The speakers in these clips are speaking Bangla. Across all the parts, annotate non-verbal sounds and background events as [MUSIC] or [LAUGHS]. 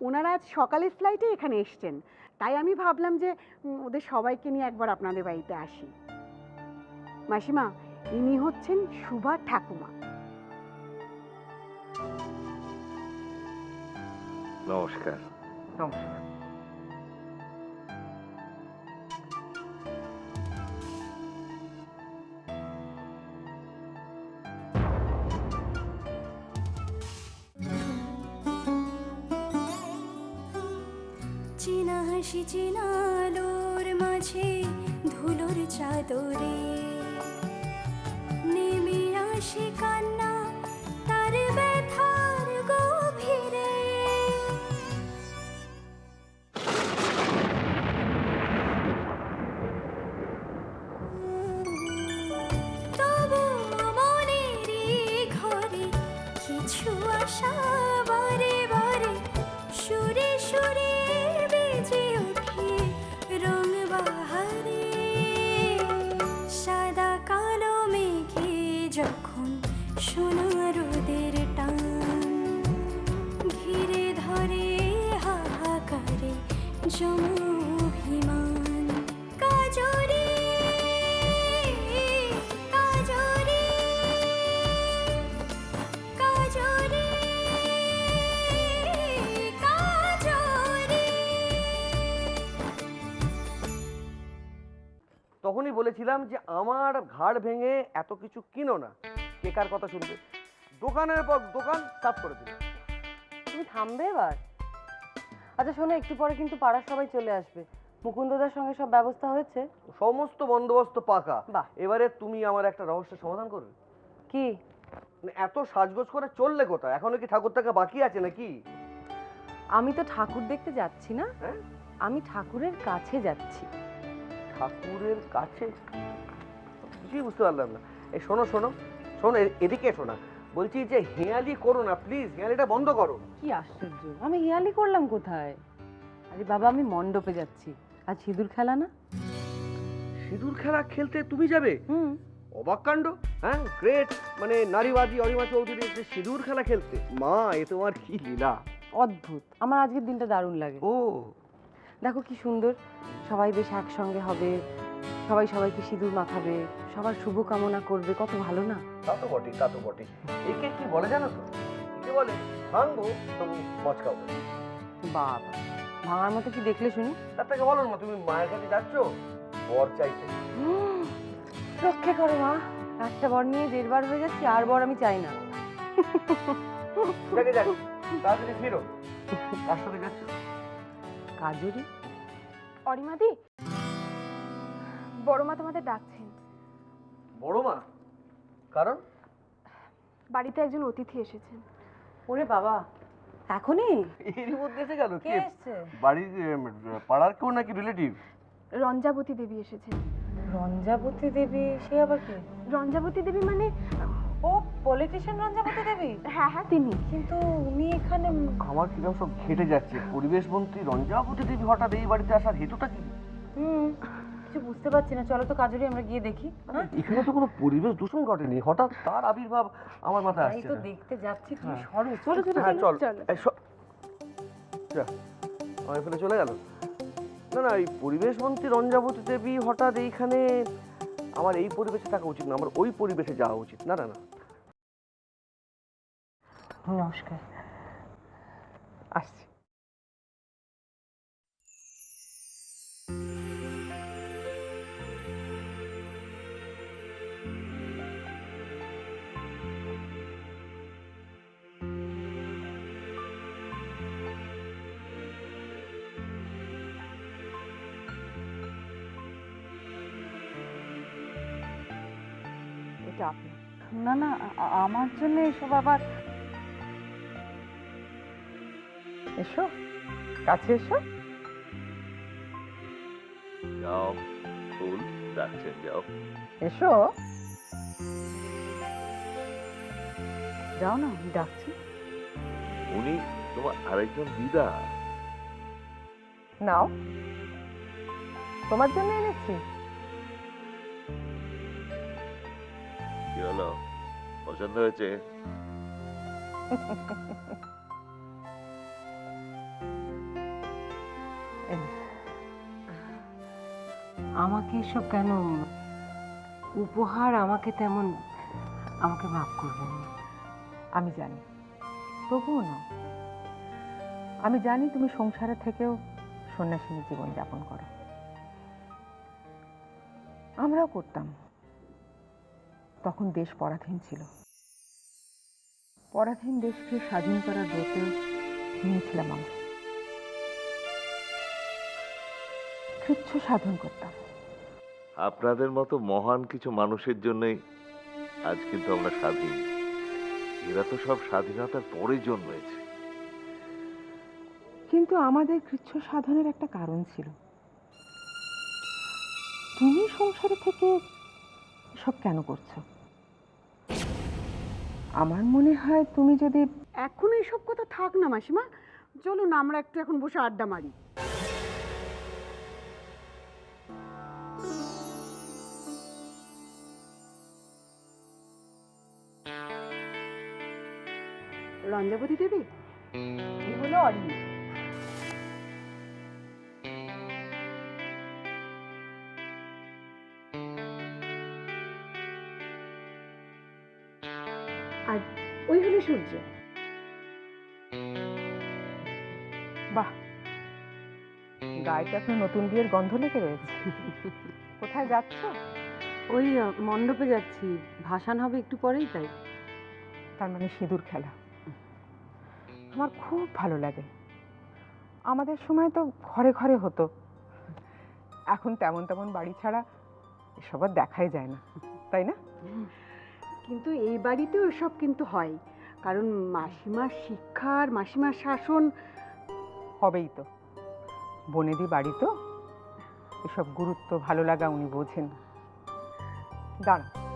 ওনারা আজ সকালের ফ্লাইটে এখানে এসছেন। তাই আমি ভাবলাম যে ওদের সবাইকে নিয়ে একবার আপনাদের বাড়িতে আসি। মাসিমা ইনি হচ্ছেন সুভা ঠাকুমা। নমস্কার। নমস্কার। চেনা হাসি আলোর মাঝে ধুলোর চাদরে। নেমে আসে কান্না তার Jogo. বলেছিলাম যে আমার ঘাড় ভেঙে এত কিছু কিনো না। কে কার কথা শুনবে? দোকানের পর দোকান সাফ করে দিল। তুমি থামবে এবার? আচ্ছা শোনো একটু পরে কিন্তু পাড়ার সবাই চলে আসবে। মুকুন্দদার সঙ্গে সব ব্যবস্থা হয়েছে? সমস্ত বন্দোবস্ত পাকা। বাহ। এবারে তুমি আমার একটা রহস্যের সমাধান করবে। কি? মানে এত সাজগোজ করে চললে কোথায়? এখনও কি ঠাকুর টাকা বাকি আছে নাকি? আমি তো ঠাকুর দেখতে যাচ্ছি না। হ্যাঁ? আমি ঠাকুরের কাছে যাচ্ছি। ঠাকুরের কাছে? কিছুই বুঝতে পারলাম না। এই শোনো শোনো শোনো এদিকে শোনা। বলছি যে হেয়ালি করো না প্লিজ হেয়ালিটা বন্ধ করো। কি আশ্চর্য আমি হেয়ালি করলাম কোথায়? আরে বাবা আমি মণ্ডপে যাচ্ছি। আর সিঁদুর খেলা না? সিঁদুর খেলা খেলতে তুমি যাবে? হুম। অবাক কাণ্ড? হ্যাঁ গ্রেট মানে নারীবাদী অরিমা চৌধুরী যে সিঁদুর খেলা খেলতে। মা এ তোমার কি লীলা? অদ্ভুত আমার আজকের দিনটা দারুণ লাগে। ও দেখো কি সুন্দর সবাই বেশ একসঙ্গে হবে সবাই সবাইকে সিঁদুর মাখাবে সবার শুভ কামনা করবে কত ভালো না? তা তো বটে তা তো বটে একে কি বলে জানো তো? একে বলে ভাঙবো তবু মচকাবো বাবা ভাঙার মতো কি দেখলে শুনি? তার থেকে বলো না তুমি মায়ের কাছে যাচ্ছ বর চাইতে রক্ষে করো মা একটা বর নিয়ে দেড়বার হয়ে যাচ্ছি আর বর আমি চাই না। দেখে যাক তাড়াতাড়ি ফিরো। কার সাথে যাচ্ছ? কাজুরি। অরিমাদি বড় মা তোমাদের ডাকছেন। বড়মা? কারণ? বাড়িতে একজন অতিথি এসেছেন। ওরে বাবা এখনই? এরই মধ্যে এসে গেল কে? কে এসছে? বাড়ির পাড়ার কেউ নাকি রিলেটিভ? রঞ্জাবতী দেবী এসেছেন। রঞ্জাবতী দেবী সে আবার কে? রঞ্জাবতী দেবী মানে ও পলিটিশিয়ান রঞ্জাবতী দেবী? হ্যাঁ হ্যাঁ তিনি। কিন্তু উনি এখানে আমার কীরকম সব ঘেটে যাচ্ছে। পরিবেশ মন্ত্রী রঞ্জাবতী দেবী হঠাৎ এই বাড়িতে আসার হেতুটা কি? হুম কিছু বুঝতে পারছি না। চলো তো কাজুরি আমরা গিয়ে দেখি। এখানে তো কোনো পরিবেশ দূষণ ঘটেনি। হঠাৎ তার আবির্ভাব আমার মাথায় তাই আসছে তো দেখতে যাচ্ছি তুমি হ্যাঁ। সরো চলো চলো হ্যাঁ চল। চলো। যা আমায় ফেলে চলে গেল। না না এই পরিবেশ মন্ত্রী রঞ্জাবতী দেবী হঠাৎ এইখানে আমার এই পরিবেশে থাকা উচিত না আমার ওই পরিবেশে যাওয়া উচিত। না না না। নমস্কার আসছি না না আমার জন্য এসব আবার এসো কাছে এসো। যাও ফুল ডাকছেন যাও। এসো। যাও না আমি ডাকছি। উনি তোমার আরেকজন দিদা। নাও। তোমার জন্য এনেছি। কি হলো? পছন্দ হয়েছে? [LAUGHS] আমাকে এসব কেন? উপহার আমাকে তেমন আমাকে মাফ করবেন আমি জানি। তবুও না। আমি জানি তুমি সংসারে থেকেও সন্ন্যাসিনী জীবন যাপন করো। আমরাও করতাম। তখন দেশ পরাধীন ছিল। পরাধীন দেশকে স্বাধীন করার ব্রত নিয়েছিলাম আমরা। কৃচ্ছ সাধন করতাম। আপনাদের মতো মহান কিছু মানুষের জন্যই আজ কিন্তু আমরা স্বাধীন। এরা তো সব স্বাধীনতার পরে জন্মেছে কিন্তু আমাদের কৃচ্ছ সাধনের একটা কারণ ছিল। তুমি সংসারে থেকে সব কেন করছ? আমার মনে হয় তুমি যদি এখন এইসব কথা থাক না মাসিমা। চলুন আমরা একটু এখন বসে আড্ডা মারি। রঞ্জাবতী দেবী? এই হলো অরিন্দম আর ওই হলো সূর্য। বাহ! গায়ে তো নতুন বিয়ের গন্ধ লেগে রয়েছে। কোথায় যাচ্ছ? ওই মণ্ডপে যাচ্ছি। ভাসান হবে একটু পরেই তাই। তার মানে সিঁদুর খেলা। আমার খুব ভালো লাগে। আমাদের সময় তো ঘরে ঘরে হতো। এখন তেমন তেমন বাড়ি ছাড়া এসব আর দেখাই যায় না তাই না? কিন্তু এই বাড়িতেও এসব কিন্তু হয়। কারণ মাসিমার শিক্ষার মাসিমার শাসন হবেই তো। বনেদি বাড়ি তো এসব গুরুত্ব ভালো লাগা উনি বোঝেন। দাঁড়া।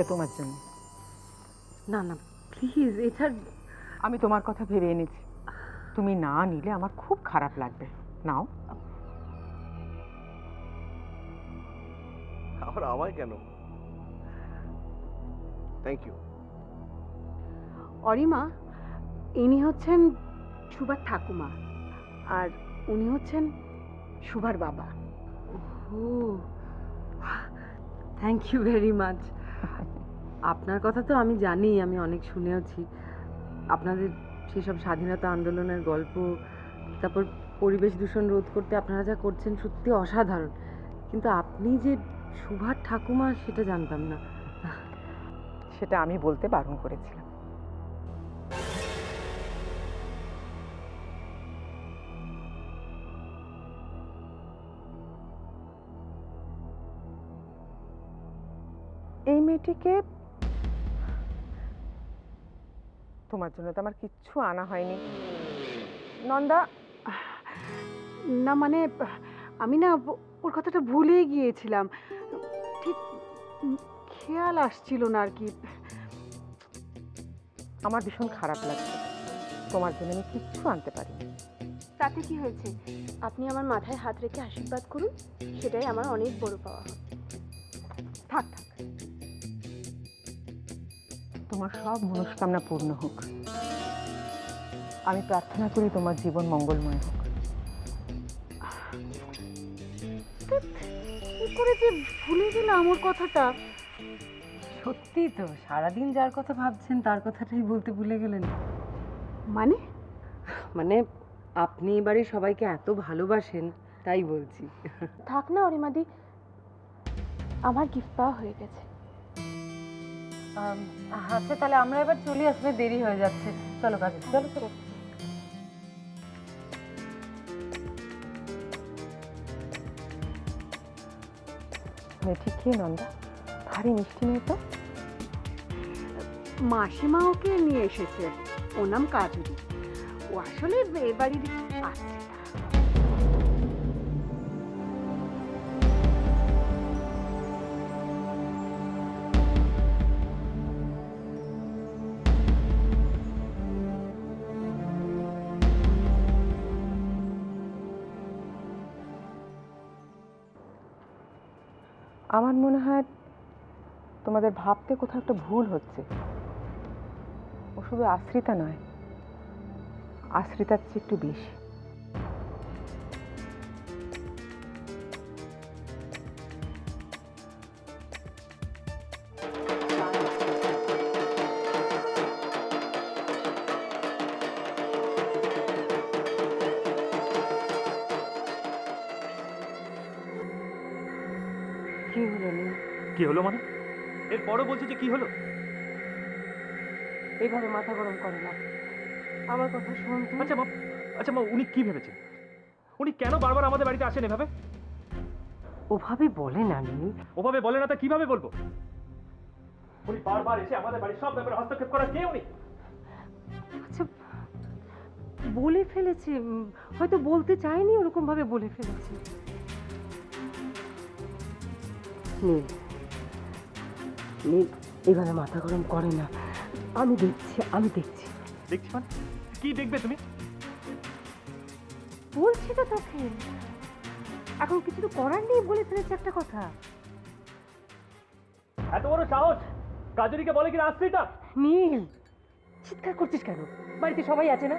এটা তোমার জন্য। না না প্লিজ এটা আমি তোমার কথা ভেবে এনেছি। তুমি না নিলে আমার খুব খারাপ লাগবে। নাও। আবার আমায় কেন? থ্যাংক ইউ অরিমা ইনি হচ্ছেন সুভার ঠাকুমা আর উনি হচ্ছেন সুভার বাবা। ও থ্যাংক ইউ ভেরি মাচ আপনার কথা তো আমি জানি, আমি অনেক শুনেওছি। আপনাদের সেসব স্বাধীনতা আন্দোলনের গল্প, তারপর পরিবেশ দূষণ রোধ করতে আপনারা যা করছেন সত্যি অসাধারণ। কিন্তু আপনি যে সুভার ঠাকুমা, সেটা জানতাম না। সেটা আমি বলতে বারণ করেছিলাম। এই মেয়েটিকে তোমার জন্য তো আমার কিচ্ছু আনা হয়নি। নন্দা? না মানে আমি না ওর কথাটা ভুলেই গিয়েছিলাম। ঠিক খেয়াল আসছিল না আর কি। আমার ভীষণ খারাপ লাগছে। তোমার জন্য আমি কিচ্ছু আনতে পারিনি। তাতে কি হয়েছে? আপনি আমার মাথায় হাত রেখে আশীর্বাদ করুন সেটাই আমার অনেক বড় পাওয়া। থাক থাক। তোমার সব মনস্কামনা পূর্ণ হোক। আমি প্রার্থনা করি তোমার জীবন মঙ্গলময় হোক। কি করে যে ভুলে গেলাম ওর কথাটা? সত্যি তো সারাদিন যার কথা ভাবছেন তার কথাটাই বলতে ভুলে গেলেন। মানে? মানে আপনি এই বাড়ির সবাইকে এত ভালোবাসেন তাই বলছি। থাক না অরিমাদি আমার গিফট পাওয়া হয়ে গেছে। আচ্ছা তাহলে আমরা এবার চলে আসলে দেরি হয়ে যাচ্ছে। চলো কাজে, চলো চলো। মেয়েটি কে নন্দা ভারী মিষ্টি মেয়ে তো? মাসিমা ওকে নিয়ে এসেছে। ওর নাম কাজুরি ও আসলে এ বাড়ির আসছে আমার মনে হয় তোমাদের ভাবতে কোথাও একটা ভুল হচ্ছে। ও শুধু আশ্রিতা নয়, আশ্রিতার চেয়ে একটু বেশি। এরপরও বলছে যে কি হলো? এইভাবে মাথা গরম করে না। আমার কথা শোন তুই। আচ্ছা মা আচ্ছা মা উনি কি ভেবেছেন? উনি কেন বারবার আমাদের বাড়িতে আসেন এভাবে? ওভাবে বলে না নীল। ওভাবে বলে না তা কীভাবে বলব? উনি বারবার এসে আমাদের বাড়ির সব ব্যাপারে হস্তক্ষেপ করা কে উনি? আচ্ছা বলে ফেলেছে উম, হয়তো বলতে চায়নি ওরকম ভাবে বলে ফেলেছে। নীল নীল এভাবে মাথা গরম করে না। আমি দেখছি আমি দেখছি। দেখছি মানে? কি দেখবে তুমি? বলছি তো তোকে। এখন কিছু তো করার নেই বলে ফেলেছে একটা কথা। এত বড় সাহস! কাজরিকে বলে কিনা আশ্রিতা? নীল চিৎকার করছিস কেন? বাড়িতে সবাই আছে না?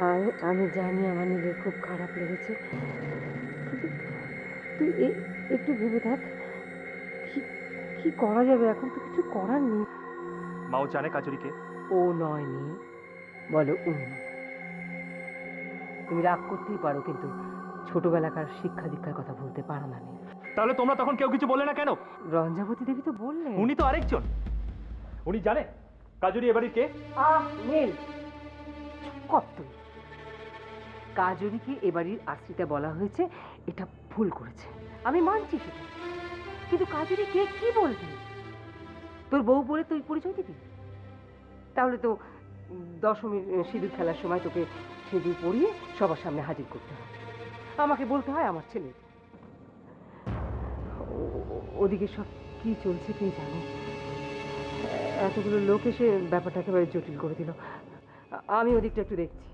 আমি আমি জানি আমার নীলের খুব খারাপ লেগেছে। তুই একটু ভেবে দেখ। কি কি করা যাবে? এখন তো কিছু করার নেই। মাও জানে কাজরিকে ও নয় নি। বলো উম তুমি রাগ করতেই পারো কিন্তু ছোটবেলাকার শিক্ষা দীক্ষার কথা বলতে পারো না নীল তাহলে তোমরা তখন কেউ কিছু বললে না কেন? রঞ্জাবতী দেবী তো বললেন। উনি তো আরেকজন। উনি জানে? কাজরি এবাড়ির কে? আহ নীল। কত কাজরিকে এবাড়ির আশ্রিতা বলা হয়েছে এটা ভুল করেছে। আমি মানছি সেটা। কিন্তু কাজরি কে কি বলবি? তোর বউ বলে তুই পরিচয় দিবি? তাহলে তো দশমীর সিঁদুর খেলার সময় তোকে সিঁদুর পরিয়ে সবার সামনে হাজির করতে হয় আমাকে বলতে হয় আমার ছেলে। ওদিকে সব কি চলছে কে জানে? এতগুলো লোক এসে ব্যাপারটা একেবারে জটিল করে দিল। আমি ওদিকটা একটু দেখছি।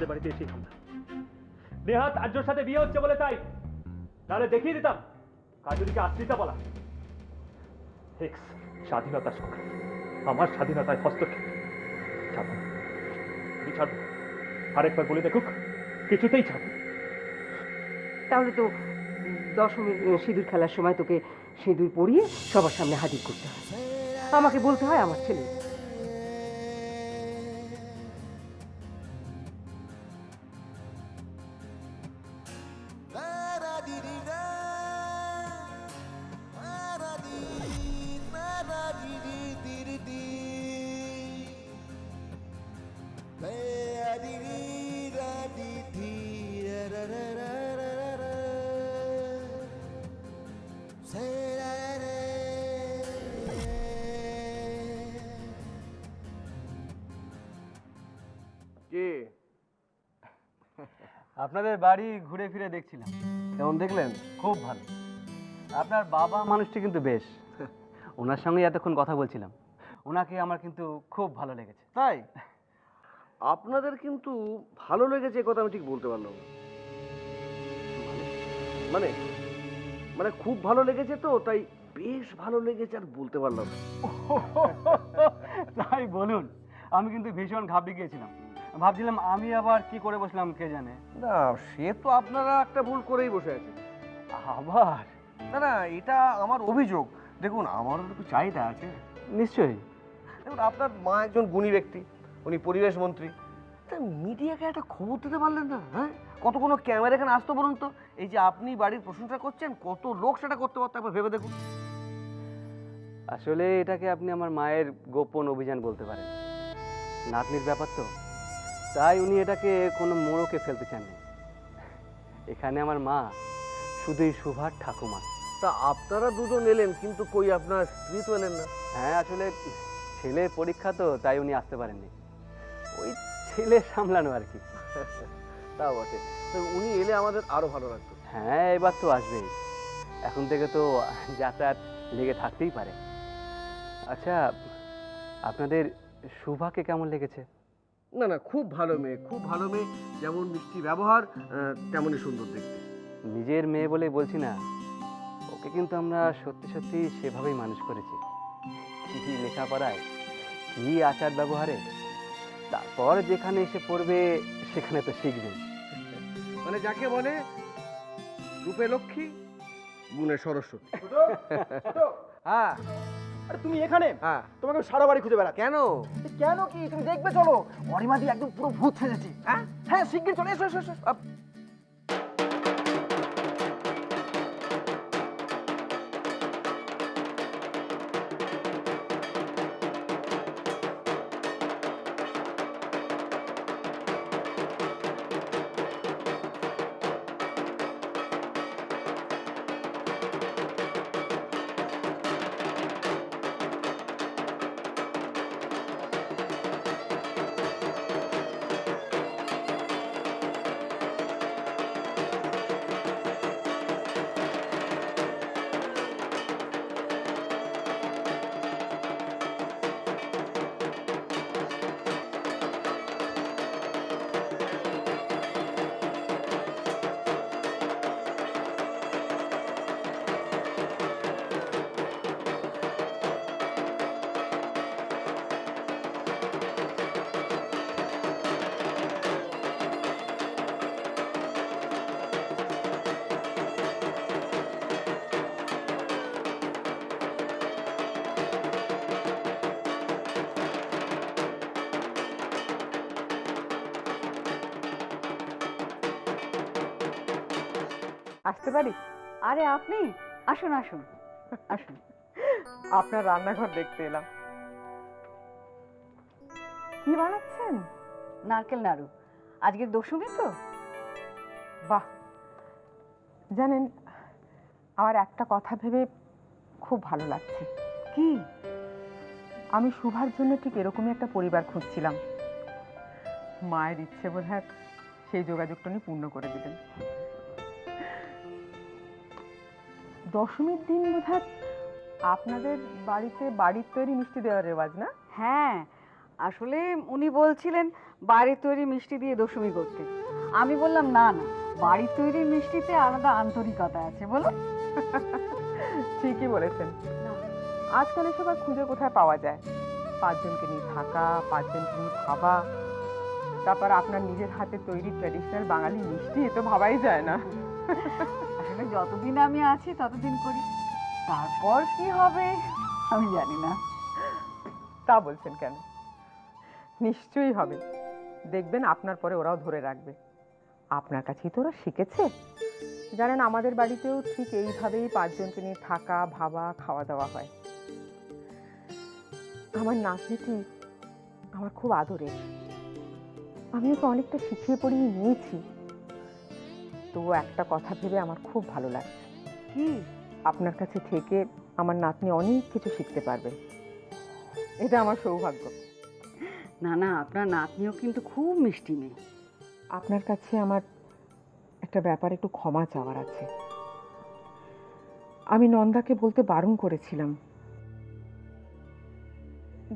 আমাদের বাড়িতে এসে হামলা নেহাত আর্যর সাথে বিয়ে হচ্ছে বলে তাই তাহলে দেখিয়ে দিতাম কাজরিকে আশ্রিতা বলা। এক্স স্বাধীনতা সংগ্রাম আমার স্বাধীনতায় হস্তক্ষেপ। ছাড়বো। আমি ছাড়বো। আরেকবার বলে দেখুক, কিছুতেই ছাড়বো। তাহলে তো দশমীর সিঁদুর খেলার সময় তোকে সিঁদুর পরিয়ে সবার সামনে হাজির করতে হয়। আমাকে বলতে হয় আমার ছেলে। আপনাদের বাড়ি ঘুরে ফিরে দেখছিলাম। কেমন দেখলেন? খুব ভালো। আপনার বাবা মানুষটি কিন্তু বেশ। ওনার সঙ্গে এতক্ষণ কথা বলছিলাম। ওনাকে আমার কিন্তু খুব ভালো লেগেছে। তাই? আপনাদের কিন্তু ভালো লেগেছে এ কথা আমি ঠিক বলতে পারলাম না। মানে মানে খুব ভালো লেগেছে তো তাই বেশ ভালো লেগেছে আর বলতে পারলাম না। [LAUGHS] তাই বলুন। আমি কিন্তু ভীষণ ঘাবড়ে গিয়েছিলাম। ভাবছিলাম আমি আবার কি করে বসলাম কে জানে? না সে তো আপনারা একটা ভুল করেই বসে আছে আবার? না না এটা আমার অভিযোগ। দেখুন আমারও তো একটু চাহিদা আছে। নিশ্চয়ই। দেখুন আপনার মা একজন গুণী ব্যক্তি উনি পরিবেশ মন্ত্রী। তা মিডিয়াকে একটা খবর দিতে পারলেন না হ্যাঁ? কত কোনো ক্যামেরা এখানে আসতো বলুন তো? এই যে আপনি বাড়ির প্রশংসা করছেন কত লোক সেটা করতে পারতো একবার ভেবে দেখুন। আসলে এটাকে আপনি আমার মায়ের গোপন অভিযান বলতে পারেন। নাতনির ব্যাপার তো। তাই উনি এটাকে কোনো মোড়কে ফেলতে চাননি। এখানে আমার মা শুধুই সুভার ঠাকুমা। তা আপনারা দুজন এলেন কিন্তু কই আপনার স্ত্রী তো এলেন না? হ্যাঁ আসলে ছেলের পরীক্ষা তো তাই উনি আসতে পারেননি। ওই ছেলে সামলানো আর কি। তা বটে। তো উনি এলে আমাদের আরও ভালো লাগতো। হ্যাঁ এবার তো আসবেই। এখন থেকে তো যাতায়াত লেগে থাকতেই পারে। আচ্ছা আপনাদের সুভাকে কেমন লেগেছে? না না খুব ভালো মেয়ে খুব ভালো মেয়ে যেমন মিষ্টি ব্যবহার তেমনই সুন্দর দেখতে। নিজের মেয়ে বলে বলছি না ওকে কিন্তু আমরা সত্যি সত্যি সেভাবেই মানুষ করেছি। কি লেখাপড়ায় কি আচার ব্যবহারে তারপর যেখানে এসে পড়বে সেখানে তো শিখবে। মানে যাকে বলে রূপে লক্ষ্মী গুণে সরস্বতী। [LAUGHS] হ্যাঁ। আরে তুমি এখানে? হ্যাঁ। তোমাকে সারা বাড়ি খুঁজে বেড়া কেন? কেন কি? তুমি দেখবে চলো। অরিমাদি একদম পুরো ভূত সেজেছে হ্যাঁ? হ্যাঁ শিগগির চলে এসো এসো এসো। আসতে পারি? আরে আপনি? আসুন আসুন আসুন। আপনার রান্নাঘর দেখতে এলাম। কি বানাচ্ছেন? নারকেল নাড়ু। আজকে দশমী তো। বাহ! জানেন আমার একটা কথা ভেবে খুব ভালো লাগছে। কি? আমি শুভার জন্য ঠিক এরকমই একটা পরিবার খুঁজছিলাম। মায়ের ইচ্ছে বোধ সেই যোগাযোগটা উনি পূর্ণ করে দিলেন। দশমীর দিন বোধ আপনাদের বাড়িতে বাড়ির তৈরি মিষ্টি দেওয়ার রেওয়াজ না? হ্যাঁ আসলে উনি বলছিলেন বাড়ির তৈরি মিষ্টি দিয়ে দশমী করতে। আমি বললাম না না বাড়ির তৈরি মিষ্টিতে আলাদা আন্তরিকতা আছে বলো ঠিকই বলেছেন। আজকাল এসব আর খুঁজে কোথায় পাওয়া যায়? পাঁচজনকে নিয়ে থাকা পাঁচজনকে নিয়ে ভাবা তারপর আপনার নিজের হাতে তৈরি ট্র্যাডিশনাল বাঙালি মিষ্টি এ তো ভাবাই যায় না। আসলে যতদিন আমি আছি, ততদিন করি। তারপর কি হবে, আমি জানি না। তা বলছেন কেন? নিশ্চয়ই হবে। দেখবেন আপনার পরে ওরাও ধরে রাখবে। আপনার কাছেই তো ওরা শিখেছে। জানেন, আমাদের বাড়িতেও ঠিক এইভাবেই পাঁচজনকে নিয়ে থাকা, ভাবা খাওয়া দাওয়া হয়। আমার নাতনিটি আমার খুব আদরের। আমি ওকে অনেকটা শিখিয়ে পড়িয়ে নিয়েছি। তো একটা কথা ভেবে আমার খুব ভালো লাগছে। কি? আপনার কাছে থেকে আমার নাতনি অনেক কিছু শিখতে পারবে। এটা আমার সৌভাগ্য। না না আপনার নাতনিও কিন্তু খুব মিষ্টি মেয়ে। আপনার কাছে আমার একটা ব্যাপার একটু ক্ষমা চাওয়ার আছে। আমি নন্দাকে বলতে বারণ করেছিলাম।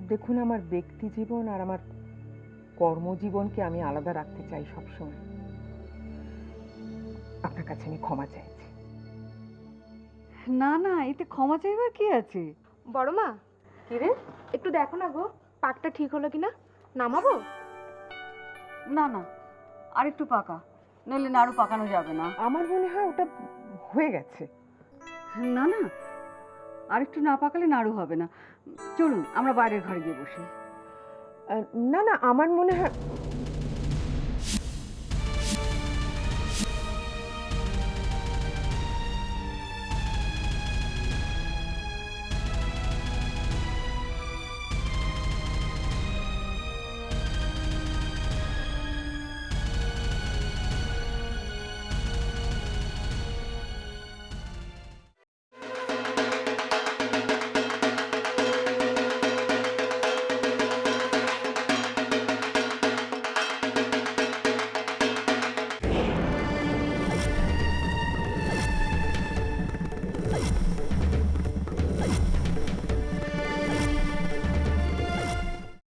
দেখুন আমার ব্যক্তি জীবন আর আমার কর্মজীবনকে আমি আলাদা রাখতে চাই সবসময়। আপনার কাছে আমি ক্ষমা চাইছি। না না এতে ক্ষমা চাইবার কি আছে? বড় মা কি রে? একটু দেখো না গো পাকটা ঠিক হলো কিনা? নামাবো? না না আর একটু পাকা নইলে নাড়ু পাকানো যাবে না। আমার মনে হয় ওটা হয়ে গেছে। না না আর একটু না পাকালে নাড়ু হবে না। চলুন আমরা বাইরের ঘরে গিয়ে বসি। না না আমার মনে হয়